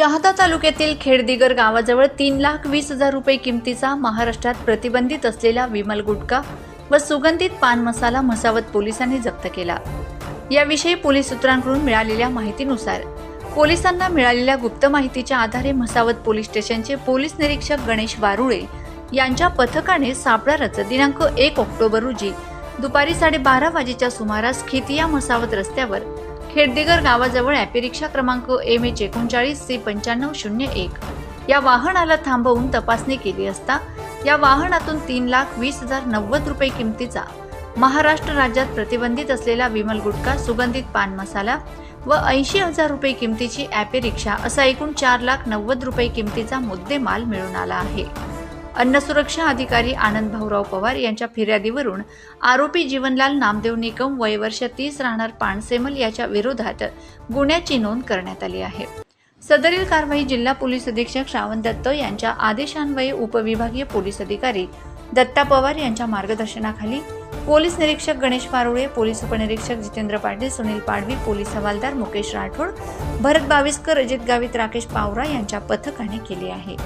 शहादा तालुक्यातील खेडदिगर गावाजवळ तीन लाख वीस हजार रुपये किमतीचा महाराष्ट्रात प्रतिबंधित असलेला विमल गुटखा व सुगंधित पान मसाला म्हसावत पोलिसांनी जप्त केला. याविषयी पोलीस सूत्रांकडून मिळालेल्या माहितीनुसार पोलिसांना मिळालेल्या गुप्त माहितीच्या आधारे म्हसावत पोलीस स्टेशनचे पोलीस निरीक्षक गणेश वारुळे यांच्या पथकाने सापळा रचत दिनांक एक ऑक्टोबर रोजी दुपारी साडेबारा वाजेच्या सुमारास खितिया म्हसावत रस्त्यावर खेडदिगर गावाजवळ ॲपी रिक्षा क्रमांक एम एच एकोणचाळीस सी पंच्याण्णव शून्य एक. या वाहनाला थांबवून तपासणी केली असता या वाहनातून तीन लाख वीस हजार नव्वद रुपये किमतीचा महाराष्ट्र राज्यात प्रतिबंधित असलेला विमल गुटखा सुगंधित पान मसाला व ऐंशी हजार रुपये किमतीची ॲपे रिक्षा असा एकूण चार लाख नव्वद रुपये किमतीचा मुद्देमाल मिळून आला आहे. अन्न सुरक्षा अधिकारी आनंद भाऊराव पवार यांच्या फिर्यादीवरून आरोपी जीवनलाल नामदेव निकम वय वर्ष तीस राहणार पाणसेमल याच्या विरोधात गुन्ह्याची नोंद करण्यात आली आहे. सदरील कारवाई जिल्हा पोलीस अधीक्षक श्रावण दत्त यांच्या आदेशान्वये उपविभागीय पोलीस अधिकारी दत्ता पवार यांच्या मार्गदर्शनाखाली पोलीस निरीक्षक गणेश पारोळे पोलीस उपनिरीक्षक जितेंद्र पाटील सुनील पाडवी पोलीस हवालदार मुकेश राठोड भरत बाविस्कर अजित गावित राकेश पावरा यांच्या पथकाने केली आहे.